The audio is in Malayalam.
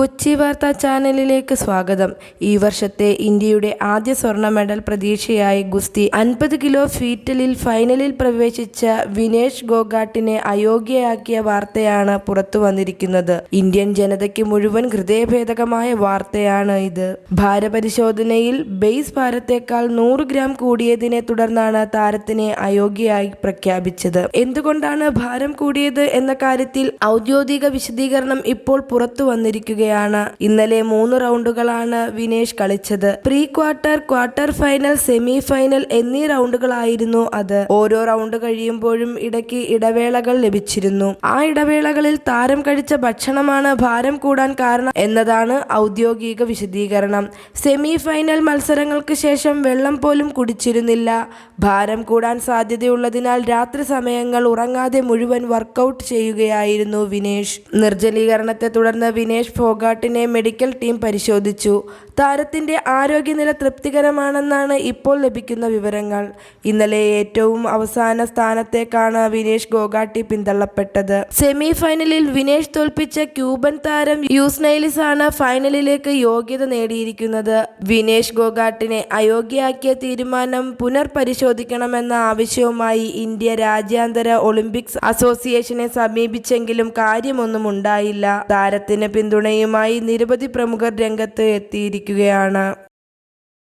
കൊച്ചി വാർത്താ ചാനലിലേക്ക് സ്വാഗതം. ഈ വർഷത്തെ ഇന്ത്യയുടെ ആദ്യ സ്വർണ മെഡൽ പ്രതീക്ഷയായി ഗുസ്തി അൻപത് കിലോ ഫീറ്റലിൽ ഫൈനലിൽ പ്രവേശിച്ച വിനേഷ് ഗോഗാട്ടിനെ അയോഗ്യയാക്കിയ വാർത്തയാണ് പുറത്തു വന്നിരിക്കുന്നത്. ഇന്ത്യൻ ജനതയ്ക്ക് മുഴുവൻ ഹൃദയഭേദകമായ വാർത്തയാണ് ഇത്. ഭാരപരിശോധനയിൽ ബേസ് ഭാരത്തേക്കാൾ നൂറ് ഗ്രാം കൂടിയതിനെ തുടർന്നാണ് താരത്തിനെ അയോഗ്യയായി പ്രഖ്യാപിച്ചത്. എന്തുകൊണ്ടാണ് ഭാരം കൂടിയത് എന്ന കാര്യത്തിൽ ഔദ്യോഗിക വിശദീകരണം ഇപ്പോൾ പുറത്തു വന്നിരിക്കുകയാണ്. ഇന്നലെ മൂന്ന് റൗണ്ടുകളാണ് വിനേഷ് കളിച്ചത്. Pre quarter quarter final semi final എന്നീ റൗണ്ടുകളായിരുന്നു അത്. ഓരോ റൗണ്ട് കഴിയുമ്പോഴും ഇടയ്ക്ക് ഇടവേളകൾ ലഭിച്ചിരുന്നു. ആ ഇടവേളകളിൽ താരം കഴിച്ച ഭക്ഷണമാണ് ഭാരം കൂടാൻ കാരണം എന്നതാണ് ഔദ്യോഗിക വിശദീകരണം. സെമി ഫൈനൽ മത്സരങ്ങൾക്ക് ശേഷം വെള്ളം പോലും കുടിച്ചിരുന്നില്ല. ഭാരം കൂടാൻ സാധ്യതയുള്ളതിനാൽ രാത്രി സമയങ്ങൾ ഉറങ്ങാതെ മുഴുവൻ വർക്കൗട്ട് ചെയ്യുകയായിരുന്നു വിനേഷ്. നിർജലീകരണത്തെ തുടർന്ന് വിനേഷ് ഫോഗാട്ടിനെ മെഡിക്കൽ ടീം പരിശോധിച്ചു. താരത്തിന്റെ ആരോഗ്യനില തൃപ്തികരമാണെന്നാണ് ഇപ്പോൾ ലഭിക്കുന്ന വിവരങ്ങൾ. ഇന്നലെ ഏറ്റവും അവസാന സ്ഥാനത്തേക്കാണ് വിനേഷ് ഗോഗാട്ടി പിന്തള്ളപ്പെട്ടത്. സെമി ഫൈനലിൽ വിനേഷ് തോൽപ്പിച്ച ക്യൂബൻ താരം യൂസ്നൈലിസ് ആണ് ഫൈനലിലേക്ക് യോഗ്യത നേടിയിരിക്കുന്നത്. വിനേഷ് ഗോഗാട്ടിനെ അയോഗ്യയാക്കിയ തീരുമാനം പുനർപരിശോധിക്കണമെന്ന ആവശ്യവുമായി ഇന്ത്യ രാജ്യാന്തര ഒളിമ്പിക്സ് അസോസിയേഷനെ സമീപിച്ചെങ്കിലും കാര്യമൊന്നും ഉണ്ടായില്ല. താരത്തിന് പിന്തുണയുമായി നിരവധി പ്രമുഖർ രംഗത്ത് എത്തിയിരിക്കുകയാണ്.